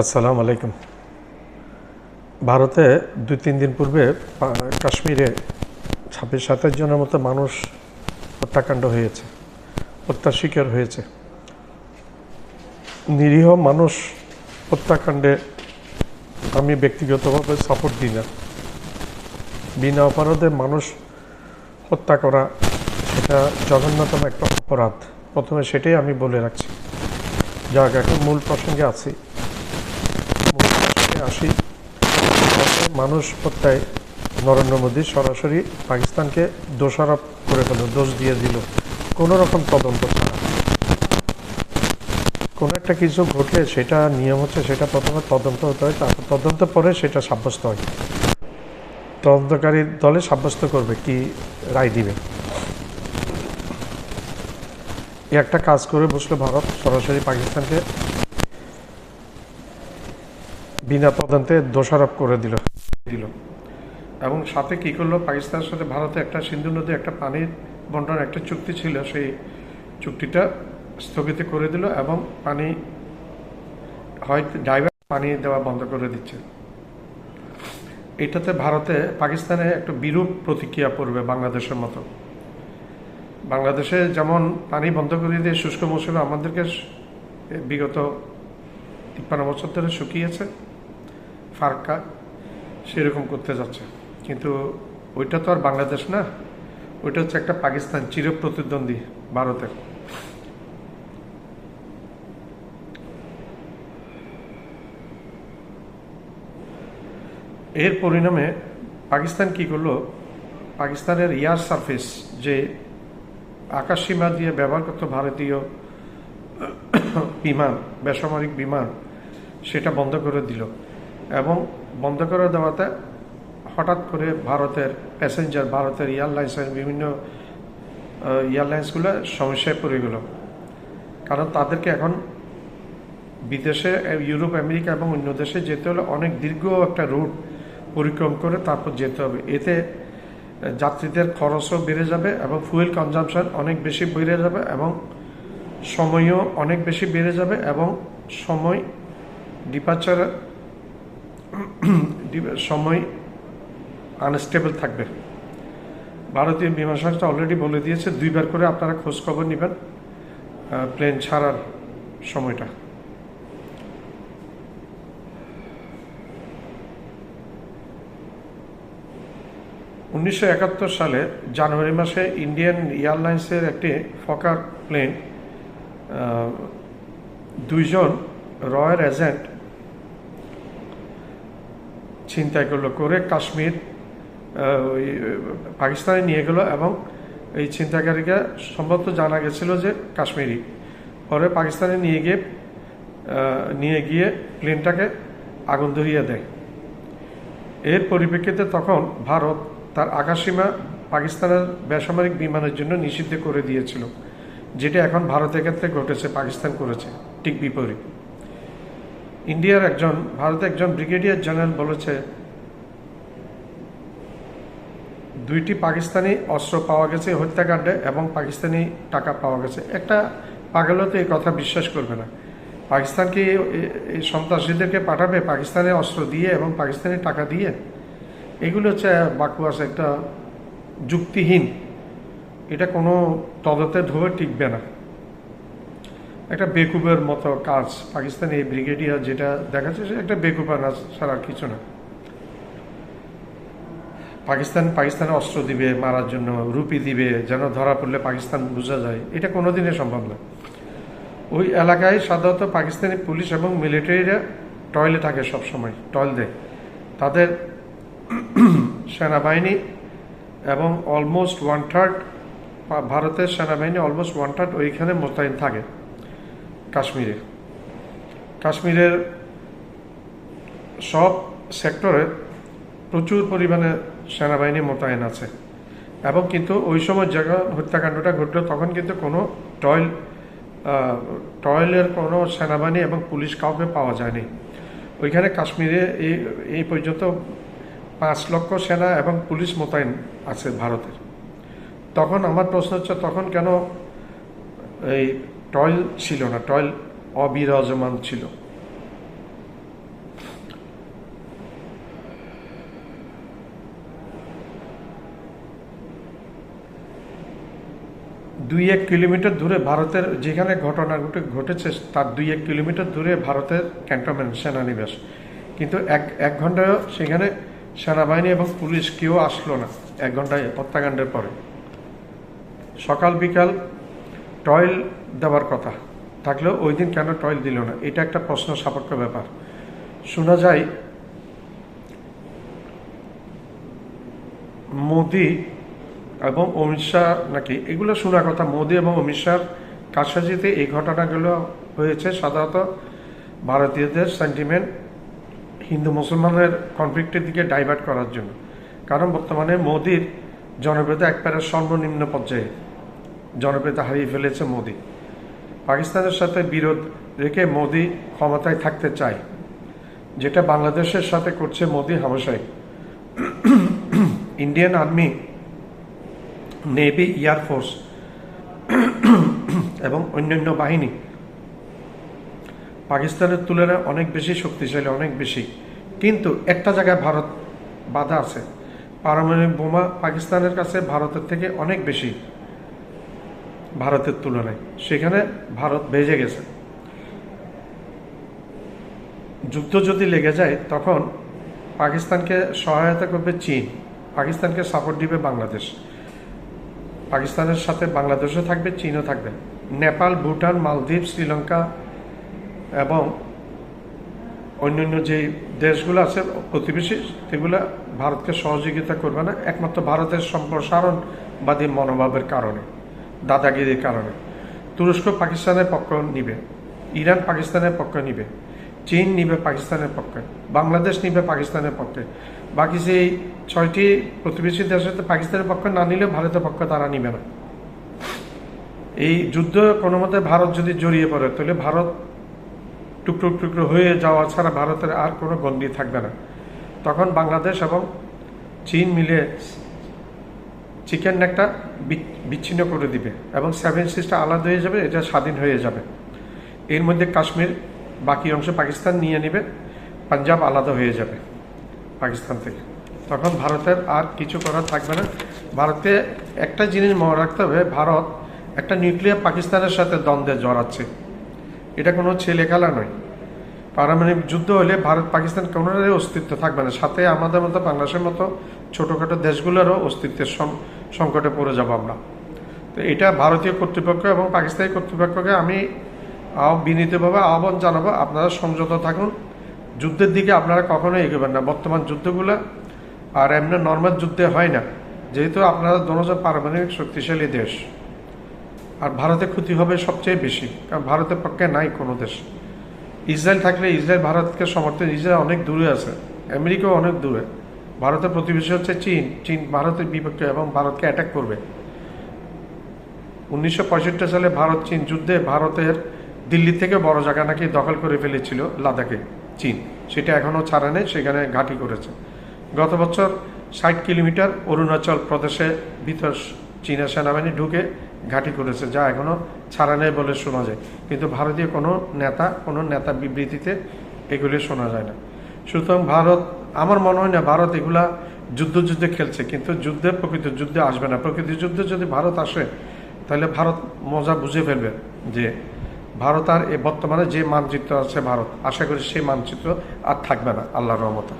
আসসালামু আলাইকুম। ভারতে দুই তিন দিন পূর্বে কাশ্মীরে ছাব্বিশ, সাতাশ জনের মতো মানুষ হত্যাকাণ্ড হয়েছে, হত্যার শিকার হয়েছে। নিরীহ মানুষ হত্যাকাণ্ডে আমি ব্যক্তিগতভাবে সাপোর্ট দিই না। বিনা অপরাধে মানুষ হত্যা করা সেটা জঘন্যতম একটা অপরাধ। প্রথমে সেটাই আমি বলে রাখছি। যাক, এখন মূল প্রসঙ্গে আছি। আসি মানুষ হত্যায় নরেন্দ্র মোদী সরাসরি পাকিস্তানকে দোষারোপ করে ফেল দোষ দিয়ে দিল। কোনো রকম তদন্ত ছাড়া। কোনো একটা কিছু ঘটলে সেটা নিয়ম হচ্ছে, সেটা প্রথমে তদন্ত হতে হয়, তারপর তদন্ত পরে সেটা সাব্যস্ত হয়। তদন্তকারী দলে সাব্যস্ত করবে কি রায় দিবে। একটা কাজ করে বসল ভারত সরাসরি পাকিস্তানকে বিনা তদন্তে দোষারোপ করে দিল। দিল। এবং সাথে কি করল? পাকিস্তানের সাথে ভারতে একটা সিন্ধু নদী, একটা পানির বন্টন, একটা চুক্তি ছিল, সেই চুক্তিটা স্থগিত করে দিল এবং পানি হয়তো ড্রাইভার পানি দেওয়া বন্ধ করে দিচ্ছে। এটাতে ভারতে, পাকিস্তানে একটা বিরূপ প্রতিক্রিয়া পড়বে বাংলাদেশের মতো। বাংলাদেশে যেমন পানি বন্ধ করে দিয়ে শুষ্ক মৌসুমে আমাদেরকে বিগত তিপ্পান্ন বছর ধরে শুকিয়েছে ফারাক্কা সেরকম করতে যাচ্ছে। কিন্তু ওইটা তো আর বাংলাদেশ না, ওইটা হচ্ছে একটা পাকিস্তান চির প্রতিদ্বন্দ্বী ভারতের। এর পরিণামে পাকিস্তান কি করল? পাকিস্তানের এয়ার সারফেস যে আকাশসীমা দিয়ে ব্যবহার করত ভারতীয় বিমান, বেসামরিক বিমান, সেটা বন্ধ করে দিল। এবং বন্ধ করে দেওয়াতে হঠাৎ করে ভারতের প্যাসেঞ্জার ভারতের এয়ারলাইন্সের বিভিন্ন এয়ারলাইন্সগুলো সমস্যায় পড়ে গেল। কারণ তাদেরকে এখন বিদেশে, ইউরোপ, আমেরিকা এবং অন্য দেশে যেতে হলে অনেক দীর্ঘ একটা রুট পরিক্রম করে তারপর যেতে হবে। এতে যাত্রীদের খরচও বেড়ে যাবে এবং ফুয়েল কনজামশন অনেক বেশি বেড়ে যাবে এবং সময়ও অনেক বেশি বেড়ে যাবে এবং সময় ডিপার্চার সময় আনস্টেবল থাকবে। ভারতীয় বিমান সংস্থা অলরেডি বলে দিয়েছে, দুইবার করে আপনারা খোঁজ খবর নেবেন প্লেন ছাড়ার সময়টা। উনিশশো একাত্তর সালে জানুয়ারি মাসে ইন্ডিয়ান এয়ারলাইন্সের একটি ফকার প্লেন দুইজন রয়্যাল এজেন্ট ছিনতাই করল করে কাশ্মীর ওই পাকিস্তানে নিয়ে গেল এবং এই ছিনতাইকারীকে সম্ভবত জানা গেছিল যে কাশ্মীরি। পরে পাকিস্তানে নিয়ে গিয়ে নিয়ে গিয়ে প্লেনটাকে আগুন ধরিয়ে দেয়। এর পরিপ্রেক্ষিতে তখন ভারত তার আকাশসীমা পাকিস্তানের বেসামরিক বিমানের জন্য নিষিদ্ধ করে দিয়েছিল, যেটা এখন ভারতের ক্ষেত্রে ঘটেছে, পাকিস্তান করেছে, ঠিক বিপরীত। ইন্ডিয়ার একজন ভারতের একজন ব্রিগেডিয়ার জেনারেল বলেছে, দুইটি পাকিস্তানি অস্ত্র পাওয়া গেছে হত্যাকাণ্ডে এবং পাকিস্তানি টাকা পাওয়া গেছে। একটা পাগলও তো এই কথা বিশ্বাস করবে না। পাকিস্তান কি এই সন্ত্রাসীদেরকে পাঠাবে? পাকিস্তানে অস্ত্র দিয়ে এবং পাকিস্তানি টাকা দিয়ে? এগুলো হচ্ছে বাকুয়াস একটা যুক্তিহীন। এটা কোনো তদন্তের ধরে টিকবে না। একটা বেকুবের মতো কাজ। পাকিস্তানি এই ব্রিগেডিয়ার যেটা দেখাচ্ছে সে একটা বেকুবা না ছাড়া আর কিছু না। পাকিস্তান, পাকিস্তানে অস্ত্র দিবে, মারার জন্য রুপি দিবে, যেন ধরা পড়লে পাকিস্তান বোঝা যায়। এটা কোনোদিনে সম্ভব না। ওই এলাকায় সাধারণত পাকিস্তানি পুলিশ এবং মিলিটারিরা টয়লে থাকে সবসময় টয়ল দেয়। তাদের সেনাবাহিনী এবং অলমোস্ট ওয়ান থার্ড, ভারতের সেনাবাহিনী অলমোস্ট ওয়ান থার্ড ওইখানে মোতায়েন থাকে। কাশ্মীরে কাশ্মীরের সব সেক্টরে প্রচুর পরিমাণে সেনাবাহিনী মোতায়েন আছে এবং কিন্তু ওই সময় যখন হত্যাকাণ্ডটা ঘটলো তখন কিন্তু কোনো টয়েল টয়েলের কোনো সেনাবাহিনী এবং পুলিশ কাউকে পাওয়া যায়নি। ওইখানে কাশ্মীরে এই এই পর্যন্ত পাঁচ লক্ষ সেনা এবং পুলিশ মোতায়েন আছে ভারতের। তখন আমার প্রশ্ন হচ্ছে, তখন কেন এই টয়ল ছিল না, টয়ল অবিরাজমান ছিল। দুই এক কিলোমিটার দূরে ভারতের যেখানে ঘটনাগুলি ঘটেছে, তার দুই এক কিলোমিটার দূরে ভারতের ক্যান্টনমেন্ট সেনানিবেশ কিন্তু এক এক ঘন্টায় সেখানে সেনাবাহিনী এবং পুলিশ কেউ আসলো না, এক ঘন্টায় হত্যাকাণ্ডের পরে। সকাল বিকাল টয়েল দেওয়ার কথা। থাকলেও ওই দিন কেন টয়েল দিল না? এটা একটা প্রশ্ন সাপেক্ষ ব্যাপার। শোনা যায়, মোদি এবং অমিত শাহ নাকি, এগুলো শোনা কথা, মোদি এবং অমিত শাহর কাছাকাছিতে এই ঘটনাগুলো হয়েছে সাধারণত ভারতীয়দের সেন্টিমেন্ট হিন্দু মুসলমানের কনফ্লিক্টের দিকে ডাইভার্ট করার জন্য। কারণ বর্তমানে মোদির জনপ্রিয়তা একবারে সর্বনিম্ন পর্যায়ে। জনপ্রিয়তা হারিয়ে ফেলেছে মোদি। পাকিস্তানের সাথে বিরোধ রেখে মোদি ক্ষমতায় থাকতে চায়, যেটা বাংলাদেশের সাথে করছে মোদি হামেশাই। ইন্ডিয়ান আর্মি, নেভি এয়ারফোর্স এবং অন্যান্য বাহিনী পাকিস্তানের তুলনায় অনেক বেশি শক্তিশালী, অনেক বেশি। কিন্তু একটা জায়গায় ভারত বাধা আছে। পারমাণবিক বোমা পাকিস্তানের কাছে ভারতের থেকে অনেক বেশি। ভারতের তুলনায়। সেখানে ভারত বেজে গেছে। যুদ্ধ যদি লেগে যায়, তখন পাকিস্তানকে সহায়তা করবে চীন। পাকিস্তানকে সাপোর্ট দিবে বাংলাদেশ। পাকিস্তানের সাথে বাংলাদেশও থাকবে, চীনও থাকবে। নেপাল, ভুটান, মালদ্বীপ, শ্রীলঙ্কা এবং অন্যান্য যে দেশগুলো আছে, প্রতিবেশী, সেগুলো ভারতকে সহযোগিতা করবে না। একমাত্র ভারতের সম্প্রসারণবাদী মনোভাবের কারণে। দাদাগিরির কারণে। তুরস্ক পাকিস্তানের পক্ষ নিবে, ইরান পাকিস্তানের পক্ষ নিবে, চীন নিবে পাকিস্তানের পক্ষে, বাংলাদেশ নিবে পাকিস্তানের পক্ষে। বাকি সেই ছয়টি প্রতিবেশী দেশের পাকিস্তানের পক্ষ না নিলে ভারতের পক্ষ তারা নিবে না। এই যুদ্ধ কোনো মতে ভারত যদি জড়িয়ে পড়ে, তাহলে ভারত টুকরো টুকরো হয়ে যাওয়া ছাড়া ভারতের আর কোনো গণ্ডি থাকবে না। তখন বাংলাদেশ এবং চীন মিলে চিকেন নেকটা বিচ্ছিন্ন করে দিবে এবং সেভেন সিস্টার আলাদা হয়ে যাবে, এটা স্বাধীন হয়ে যাবে। এর মধ্যে কাশ্মীর, বাকি অংশ পাকিস্তান নিয়ে নেবে, পাঞ্জাব আলাদা হয়ে যাবে পাকিস্তান থেকে। তখন ভারতের আর কিছু করার থাকবে না। ভারতে একটা জিনিস মনে রাখতে হবে, ভারত একটা নিউক্লিয়ার পাকিস্তানের সাথে দ্বন্দ্বে জড়াচ্ছে। এটা কোনো ছেলে খেলা নয়। পারমাণবিক যুদ্ধ হলে ভারত পাকিস্তান কোনোটারই অস্তিত্ব থাকবে না। সাথে আমাদের মতো বাংলাদেশের মতো ছোটোখাটো দেশগুলোরও অস্তিত্বের সংকটে পড়ে যাব আমরা। তো এটা ভারতীয় কর্তৃপক্ষ এবং পাকিস্তানি কর্তৃপক্ষকে আমি বিনীতভাবে আহ্বান জানাব, আপনারা সংযত থাকুন। যুদ্ধের দিকে আপনারা কখনোই এগোবেন না। বর্তমান যুদ্ধগুলো আর এমনি নর্মাল যুদ্ধে হয় না। যেহেতু আপনারা দোনোজন পারমাণবিক শক্তিশালী দেশ, আর ভারতে ক্ষতি হবে সবচেয়ে বেশি, কারণ ভারতের পক্ষে নাই কোনো দেশ। ইসরায়েল থাকলে ইসরায়েল ভারতকে সমর্থন, ইসরায়েল অনেক দূরে আছে, আমেরিকাও অনেক দূরে। ভারতের প্রতিবেশী হচ্ছে চীন। চীন ভারতের বিপক্ষে এবং ভারতকে অ্যাটাক করবে। উনিশশো পঁয়ষট্টি সালে ভারত চীন যুদ্ধে ভারতের দিল্লি থেকে বড় জায়গা নাকি দখল করে ফেলেছিল লাদাখে, চীন। সেটা এখনও ছাড়া নেই, সেখানে ঘাঁটি করেছে। গত বছর ষাট কিলোমিটার অরুণাচল প্রদেশে ভিতর চীনা সেনাবাহিনী ঢুকে ঘাঁটি করেছে, যা এখনও ছাড়া নেই বলে শোনা যায়। কিন্তু ভারতীয় কোনো নেতা কোনো নেতা বিবৃতিতে এগুলি শোনা যায় না। সুতরাং ভারত আমার মনে হয় না ভারত এগুলা যুদ্ধ যুদ্ধে খেলছে, কিন্তু যুদ্ধে প্রকৃত যুদ্ধে আসবে না। প্রকৃত যুদ্ধে যদি ভারত আসে, তাহলে ভারত মজা বুঝে ফেলবে যে ভারত আর এ বর্তমানে যে মানচিত্র আছে ভারত, আশা করি সেই মানচিত্র আর থাকবে না, আল্লাহর রহমতে।